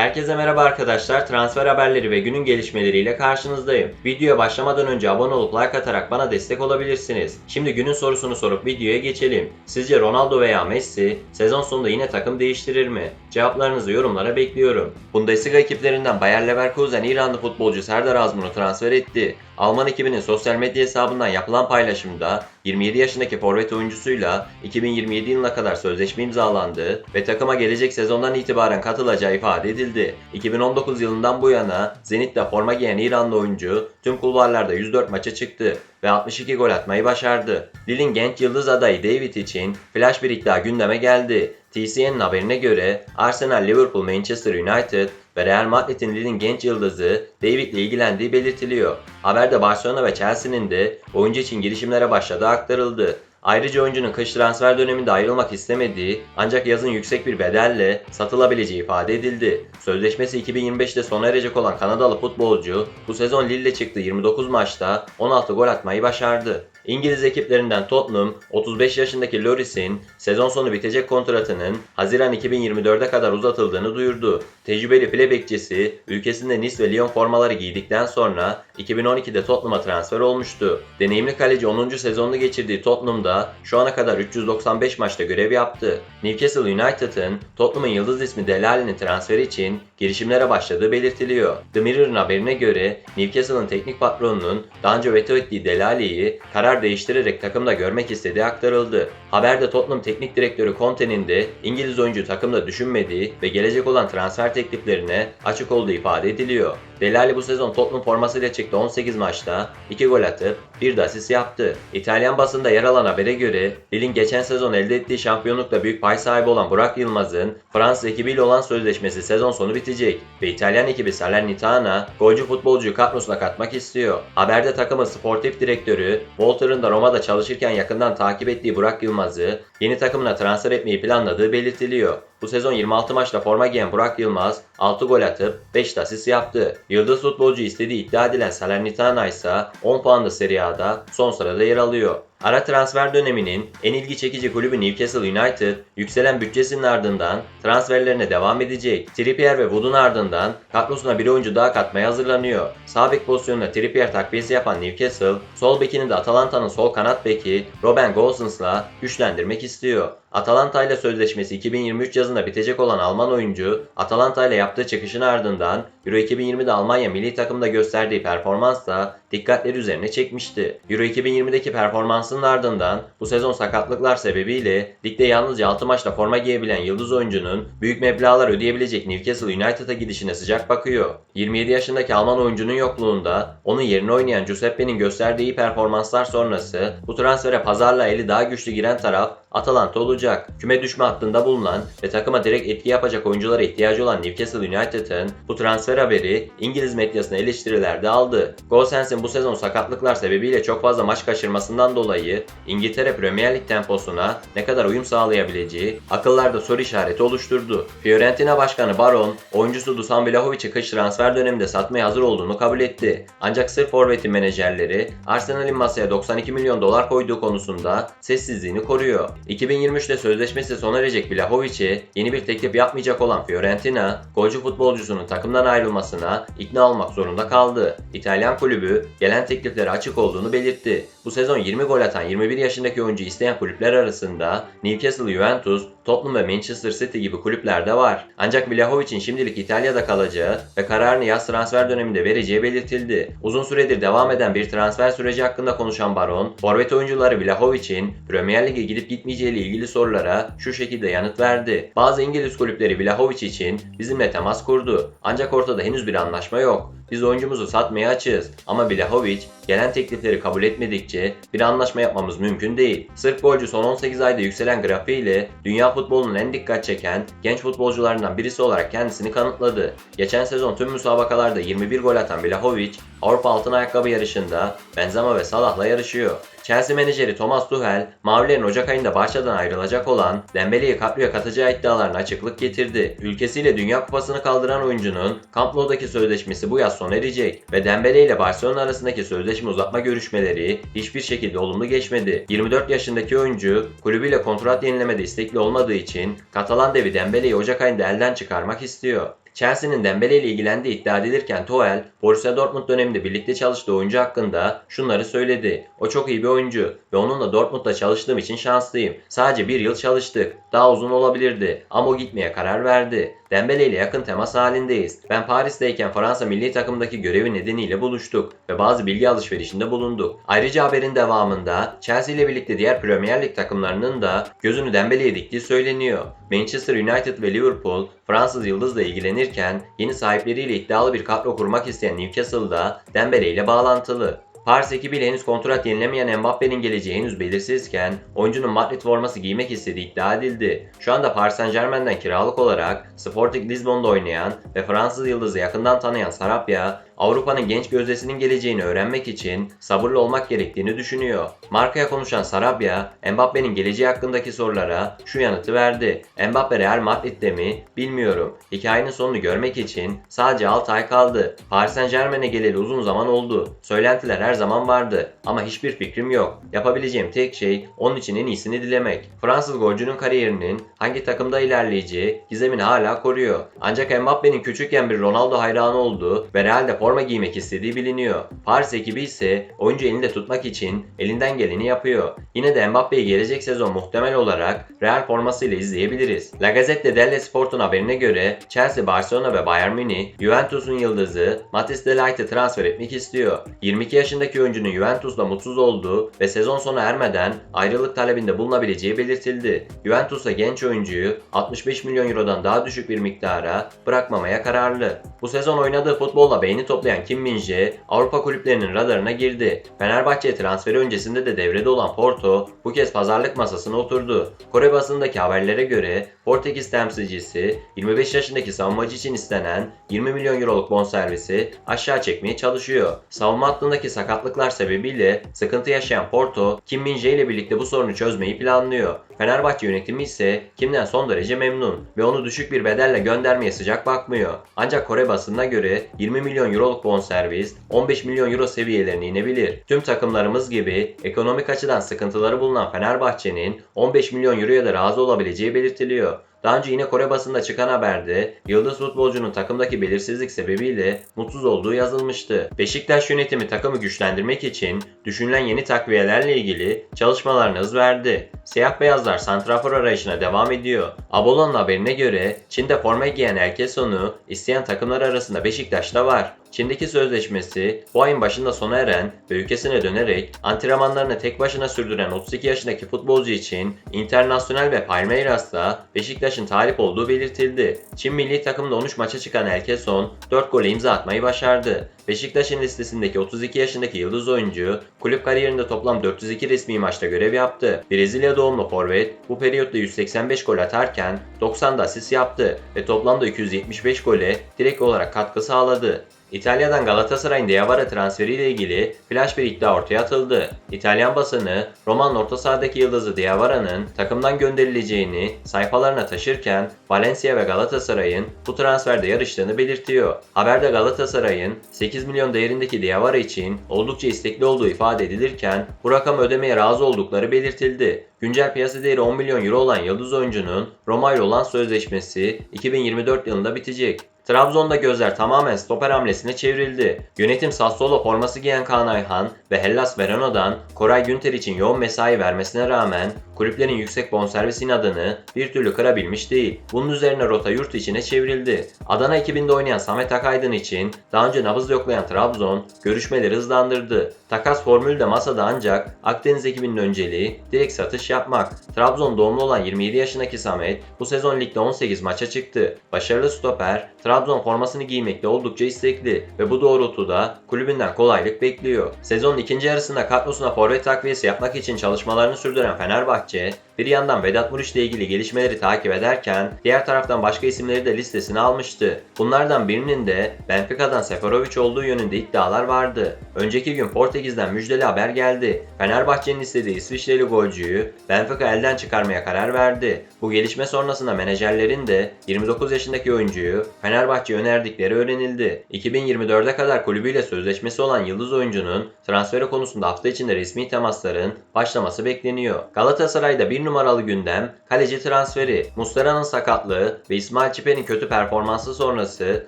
Herkese merhaba arkadaşlar. Transfer haberleri ve günün gelişmeleriyle karşınızdayım. Videoya başlamadan önce abone olup like atarak bana destek olabilirsiniz. Şimdi günün sorusunu sorup videoya geçelim. Sizce Ronaldo veya Messi sezon sonunda yine takım değiştirir mi? Cevaplarınızı yorumlara bekliyorum. Bundesliga ekiplerinden Bayer Leverkusen İranlı futbolcu Serdar Azmun'u transfer etti. Alman ekibinin sosyal medya hesabından yapılan paylaşımda 27 yaşındaki forvet oyuncusuyla 2027 yılına kadar sözleşme imzalandığı ve takıma gelecek sezondan itibaren katılacağı ifade edildi. 2019 yılından bu yana Zenit'te forma giyen İranlı oyuncu tüm kulvarlarda 104 maça çıktı ve 62 gol atmayı başardı. Lille'in genç yıldız adayı David için flash bir iddia gündeme geldi. TCN'in haberine göre Arsenal, Liverpool, Manchester United ve Real Madrid'in Lille'in genç yıldızı David ile ilgilendiği belirtiliyor. Haberde Barcelona ve Chelsea'nin de oyuncu için girişimlere başladığı aktarıldı. Ayrıca oyuncunun kış transfer döneminde ayrılmak istemediği ancak yazın yüksek bir bedelle satılabileceği ifade edildi. Sözleşmesi 2025'te sona erecek olan Kanadalı futbolcu bu sezon Lille'le çıktığı 29 maçta 16 gol atmayı başardı. İngiliz ekiplerinden Tottenham 35 yaşındaki Loris'in sezon sonu bitecek kontratının Haziran 2024'e kadar uzatıldığını duyurdu. Tecrübeli file bekçisi ülkesinde Nice ve Lyon formaları giydikten sonra 2012'de Tottenham'a transfer olmuştu. Deneyimli kaleci 10. sezonunu geçirdiği Tottenham'da şu ana kadar 395 maçta görev yaptı. Newcastle United'ın Tottenham'ın yıldız ismi Delali'nin transferi için girişimlere başladığı belirtiliyor. The Mirror'ın haberine göre Newcastle'ın teknik patronunun daha önce veto ettiği Delali'yi karar değiştirerek takımda görmek istediği aktarıldı. Haberde Tottenham teknik direktörü Conte'nin de İngiliz oyuncu takımda düşünmediği ve gelecek olan transfer tekliflerine açık olduğu ifade ediliyor. Delali bu sezon Tottenham formasıyla çıktı 18 maçta 2 gol atıp 1 de asist yaptı. İtalyan basında yer alan habere göre Lille'in geçen sezon elde ettiği şampiyonlukta büyük pay sahibi olan Burak Yılmaz'ın Fransız ekibiyle olan sözleşmesi sezon sonu bitecek ve İtalyan ekibi Salernitana golcü futbolcuyu kadrosuna katmak istiyor. Haberde takımın sportif direktörü Walter'ın da Roma'da çalışırken yakından takip ettiği Burak Yılmaz'ı yeni takımına transfer etmeyi planladığı belirtiliyor. Bu sezon 26 maçta forma giyen Burak Yılmaz 6 gol atıp 5 de asist yaptı. Yıldız futbolcu istediği iddia edilen Salernitana ise 10 puanlı Serie A'da son sırada yer alıyor. Ara transfer döneminin en ilgi çekici kulübü Newcastle United, yükselen bütçesinin ardından transferlerine devam edecek. Trippier ve Wood'un ardından kadrosuna bir oyuncu daha katmaya hazırlanıyor. Sağ bek pozisyonunda Trippier takviyesi yapan Newcastle, sol bekini de Atalanta'nın sol kanat beki Robin Gosens'la güçlendirmek istiyor. Atalanta ile sözleşmesi 2023 yazında bitecek olan Alman oyuncu, Atalanta ile yaptığı çıkışın ardından Euro 2020'de Almanya milli takımda gösterdiği performansla dikkatleri üzerine çekmişti. Euro 2020'deki performansının ardından bu sezon sakatlıklar sebebiyle ligde yalnızca 6 maçta forma giyebilen yıldız oyuncunun büyük meblağlar ödeyebilecek Newcastle United'a gidişine sıcak bakıyor. 27 yaşındaki Alman oyuncunun yokluğunda onun yerine oynayan Giuseppe'nin gösterdiği performanslar sonrası bu transfere pazarla eli daha güçlü giren taraf Atalanta olacak. Küme düşme hattında bulunan ve takıma direkt etki yapacak oyunculara ihtiyacı olan Newcastle United'ın bu transfer haberi İngiliz medyasına eleştirilerde aldı. Gosens'in bu sezon sakatlıklar sebebiyle çok fazla maç kaçırmasından dolayı İngiltere Premier Lig temposuna ne kadar uyum sağlayabileceği akıllarda soru işareti oluşturdu. Fiorentina Başkanı Baron, oyuncusu Dusan Vlahovic'i kış transfer döneminde satmaya hazır olduğunu kabul etti. Ancak sırf forvetin menajerleri Arsenal'in masaya 92 milyon dolar koyduğu konusunda sessizliğini koruyor. 2023'te sözleşmesi sona erecek Vlahovic'e yeni bir teklif yapmayacak olan Fiorentina, golcü futbolcusunun takımdan ayrılmasına ikna olmak zorunda kaldı. İtalyan kulübü gelen tekliflere açık olduğunu belirtti. Bu sezon 20 gol atan 21 yaşındaki oyuncu isteyen kulüpler arasında Newcastle, Juventus, Tottenham ve Manchester City gibi kulüpler de var. Ancak Vlahovic'in şimdilik İtalya'da kalacağı ve kararını yaz transfer döneminde vereceği belirtildi. Uzun süredir devam eden bir transfer süreci hakkında konuşan Baron, forvet oyuncuları Vlahovic'in Premier Lig'e gidip gitmeyeceği ile ilgili sorulara şu şekilde yanıt verdi. Bazı İngiliz kulüpleri Vlahovic için bizimle temas kurdu. Ancak ortada henüz bir anlaşma yok. Biz oyuncumuzu satmaya açığız ama Vlahovic gelen teklifleri kabul etmedikçe bir anlaşma yapmamız mümkün değil. Sırp golcü son 18 ayda yükselen grafiğiyle dünya futbolunun en dikkat çeken genç futbolcularından birisi olarak kendisini kanıtladı. Geçen sezon tüm müsabakalarda 21 gol atan Vlahovic Avrupa Altın Ayakkabı yarışında Benzema ve Salah'la yarışıyor. Chelsea menajeri Thomas Tuchel, Mavilerin Ocak ayında Barça'dan ayrılacak olan Dembele'yi kadroya katacağı iddialarına açıklık getirdi. Ülkesiyle Dünya Kupası'nı kaldıran oyuncunun Camp Nou'daki sözleşmesi bu yaz sona erecek ve Dembele ile Barcelona arasındaki sözleşme uzatma görüşmeleri hiçbir şekilde olumlu geçmedi. 24 yaşındaki oyuncu kulübüyle kontrat yenilemede istekli olmadığı için Katalan devi Dembele'yi Ocak ayında elden çıkarmak istiyor. Chelsea'nin Dembele ile ilgilendiği iddia edilirken Tuchel, Borussia Dortmund döneminde birlikte çalıştığı oyuncu hakkında şunları söyledi. O çok iyi bir oyuncu ve onunla Dortmund'da çalıştığım için şanslıyım. Sadece bir yıl çalıştık. Daha uzun olabilirdi ama o gitmeye karar verdi. Dembele ile yakın temas halindeyiz. Ben Paris'teyken Fransa milli takımdaki görevi nedeniyle buluştuk ve bazı bilgi alışverişinde bulunduk. Ayrıca haberin devamında Chelsea ile birlikte diğer Premier Lig takımlarının da gözünü Dembele'ye diktiği söyleniyor. Manchester United ve Liverpool Fransız yıldızla ilgilenirken yeni sahipleriyle iddialı bir kadro kurmak isteyen Newcastle'da Dembele ile bağlantılı. Paris ekibiyle henüz kontrat yenilemeyen Mbappe'nin geleceği henüz belirsizken oyuncunun Madrid forması giymek istediği iddia edildi. Şu anda Paris Saint Germain'den kiralık olarak Sporting Lisbon'da oynayan ve Fransız yıldızı yakından tanıyan Sarabia, Avrupa'nın genç gözdesinin geleceğini öğrenmek için sabırlı olmak gerektiğini düşünüyor. Markaya konuşan Sarabia, Mbappe'nin geleceği hakkındaki sorulara şu yanıtı verdi. Mbappe Real Madrid'de mi? Bilmiyorum. Hikayenin sonunu görmek için sadece 6 ay kaldı. Paris Saint Germain'e geleli uzun zaman oldu. Söylentiler her zaman vardı ama hiçbir fikrim yok. Yapabileceğim tek şey onun için en iyisini dilemek. Fransız golcünün kariyerinin hangi takımda ilerleyeceği gizemini hala koruyor. Ancak Mbappe'nin küçükken bir Ronaldo hayranı olduğu ve Real'de forma giymek istediği biliniyor. Paris ekibi ise oyuncu elinde tutmak için elinden geleni yapıyor. Yine de Mbappe'yi gelecek sezon muhtemel olarak Real formasıyla izleyebiliriz. La Gazzetta dello Sport'un haberine göre Chelsea, Barcelona ve Bayern Münih Juventus'un yıldızı Matthijs de Light'ı transfer etmek istiyor. 22 yaşındaki oyuncunun Juventus'la mutsuz olduğu ve sezon sonu ermeden ayrılık talebinde bulunabileceği belirtildi. Juventus'a genç oyuncuyu 65 milyon eurodan daha düşük bir miktara bırakmamaya kararlı. Bu sezon oynadığı futbolla beğeni toplayan Kim Min-jae Avrupa kulüplerinin radarına girdi. Fenerbahçe transferi öncesinde de devrede olan Porto bu kez pazarlık masasına oturdu. Kore basındaki haberlere göre Portekiz temsilcisi 25 yaşındaki savunmacı için istenen 20 milyon euroluk bonservisi aşağı çekmeye çalışıyor. Savunma hattındaki sakatlıklar sebebiyle sıkıntı yaşayan Porto, Kim Min-jae ile birlikte bu sorunu çözmeyi planlıyor. Fenerbahçe yönetimi ise Kim'den son derece memnun ve onu düşük bir bedelle göndermeye sıcak bakmıyor. Ancak Kore basınına göre 20 milyon euroluk bonservis 15 milyon euro seviyelerine inebilir. Tüm takımlarımız gibi ekonomik açıdan sıkıntıları bulunan Fenerbahçe'nin 15 milyon euroya da razı olabileceği belirtiliyor. Daha önce yine Kore basında çıkan haberde yıldız futbolcunun takımdaki belirsizlik sebebiyle mutsuz olduğu yazılmıştı. Beşiktaş yönetimi takımı güçlendirmek için düşünülen yeni takviyelerle ilgili çalışmalarına hız verdi. Siyah beyazlar santrafor arayışına devam ediyor. Abolon'un haberine göre Çin'de forma giyen Erkeson'u isteyen takımlar arasında Beşiktaş'ta var. Çin'deki sözleşmesi bu ayın başında sona eren ve ülkesine dönerek antrenmanlarını tek başına sürdüren 32 yaşındaki futbolcu için Internasyonel ve Palmeiras'ta Beşiktaş'ın talip olduğu belirtildi. Çin milli takımda 13 maça çıkan Erkeson 4 gole imza atmayı başardı. Beşiktaş'ın listesindeki 32 yaşındaki yıldız oyuncu kulüp kariyerinde toplam 402 resmi maçta görev yaptı. Brezilya doğumlu forvet bu periyotta 185 gol atarken 90 da asist yaptı ve toplamda 275 gole direkt olarak katkı sağladı. İtalya'dan Galatasaray'ın Diawara transferiyle ilgili flash bir iddia ortaya atıldı. İtalyan basını Roma'nın orta sahadaki yıldızı Diawara'nın takımdan gönderileceğini sayfalarına taşırken Valencia ve Galatasaray'ın bu transferde yarıştığını belirtiyor. Haberde Galatasaray'ın 8 milyon değerindeki Diawara için oldukça istekli olduğu ifade edilirken bu rakamı ödemeye razı oldukları belirtildi. Güncel piyasa değeri 10 milyon euro olan yıldız oyuncunun Roma ile olan sözleşmesi 2024 yılında bitecek. Trabzon'da gözler tamamen stoper hamlesine çevrildi. Yönetim Sassuolo forması giyen Kaan Ayhan ve Hellas Verona'dan Koray Günter için yoğun mesai vermesine rağmen kulüplerin yüksek bonservis inadını bir türlü kırabilmiş değil. Bunun üzerine rota yurt içine çevrildi. Adana ekibinde oynayan Samet Akaydın için daha önce nabız yoklayan Trabzon görüşmeleri hızlandırdı. Takas formülü de masada ancak Akdeniz ekibinin önceliği direkt satış yapmak. Trabzon doğumlu olan 27 yaşındaki Samet bu sezon ligde 18 maça çıktı. Başarılı stoper Trabzon formasını giymekte oldukça istekli ve bu doğrultuda kulübünden kolaylık bekliyor. Sezonun ikinci yarısında kadrosuna forvet takviyesi yapmak için çalışmalarını sürdüren Fenerbahçe 节 bir yandan Vedat Muriç ile ilgili gelişmeleri takip ederken diğer taraftan başka isimleri de listesine almıştı. Bunlardan birinin de Benfica'dan Seferovic olduğu yönünde iddialar vardı. Önceki gün Portekiz'den müjdeli haber geldi. Fenerbahçe'nin istediği İsviçreli golcüyü Benfica elden çıkarmaya karar verdi. Bu gelişme sonrasında menajerlerin de 29 yaşındaki oyuncuyu Fenerbahçe önerdikleri öğrenildi. 2024'e kadar kulübüyle sözleşmesi olan yıldız oyuncunun transferi konusunda hafta içinde resmi temasların başlaması bekleniyor. Galatasaray'da bir numaralı gündem kaleci transferi. Muslera'nın sakatlığı ve İsmail Çipe'nin kötü performansı sonrası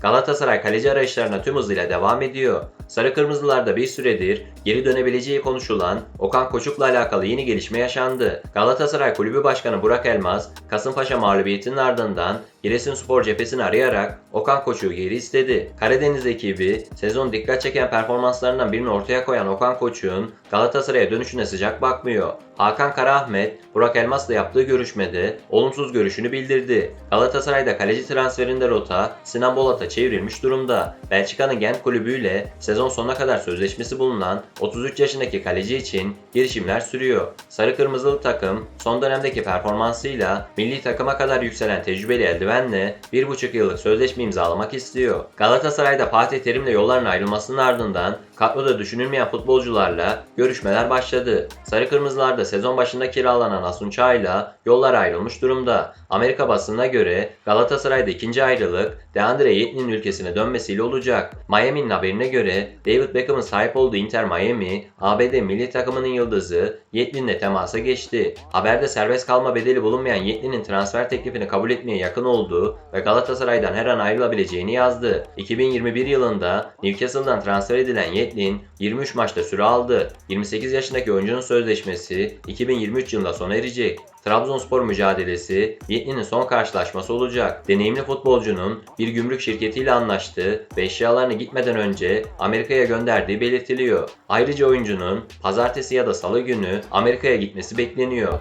Galatasaray kaleci arayışlarına tüm hızıyla devam ediyor. Sarı Kırmızılarda bir süredir geri dönebileceği konuşulan Okan Koçuk'la alakalı yeni gelişme yaşandı. Galatasaray Kulübü Başkanı Burak Elmaz, Kasımpaşa mağlubiyetinin ardından Giresunspor cephesini arayarak Okan Koçuk'u geri istedi. Karadeniz ekibi sezon dikkat çeken performanslarından birini ortaya koyan Okan Koçuk'un Galatasaray'a dönüşüne sıcak bakmıyor. Hakan Karaahmet, Burak Elmas'la yaptığı görüşmede olumsuz görüşünü bildirdi. Galatasaray'da kaleci transferinde rota Sinan Bolat'a çevrilmiş durumda. Belçika'nın Gent kulübüyle sezon sonuna kadar sözleşmesi bulunan 33 yaşındaki kaleci için girişimler sürüyor. Sarı Kırmızılı takım son dönemdeki performansıyla milli takıma kadar yükselen tecrübeli eldivenle 1,5 yıllık sözleşme imzalamak istiyor. Galatasaray'da Fatih Terim'le yolların ayrılmasının ardından kadroda düşünülmeyen futbolcularla görüşmeler başladı. Sarı Kırmızılarda sezon başında kiralanan Asun Çağ'la yollar ayrılmış durumda. Amerika basınına göre Galatasaray'da ikinci ayrılık Deandre Yetlin'in ülkesine dönmesiyle olacak. Miami'nin haberine göre David Beckham'ın sahip olduğu Inter Miami, ABD milli takımının yıldızı Yetlin'le temasa geçti. Haberde serbest kalma bedeli bulunmayan Yetlin'in transfer teklifini kabul etmeye yakın olduğu ve Galatasaray'dan her an ayrılabileceğini yazdı. 2021 yılında Newcastle'dan transfer edilen Yetlin 23 maçta süre aldı. 28 yaşındaki oyuncunun sözleşmesi 2023 yılında sona erecek. Trabzonspor mücadelesi Yetlin'in son karşılaşması olacak. Deneyimli futbolcunun bir gümrük şirketiyle anlaştığı ve eşyalarını gitmeden önce Amerika'ya gönderdiği belirtiliyor. Ayrıca oyuncunun pazartesi ya da salı günü Amerika'ya gitmesi bekleniyor.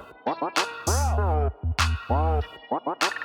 What?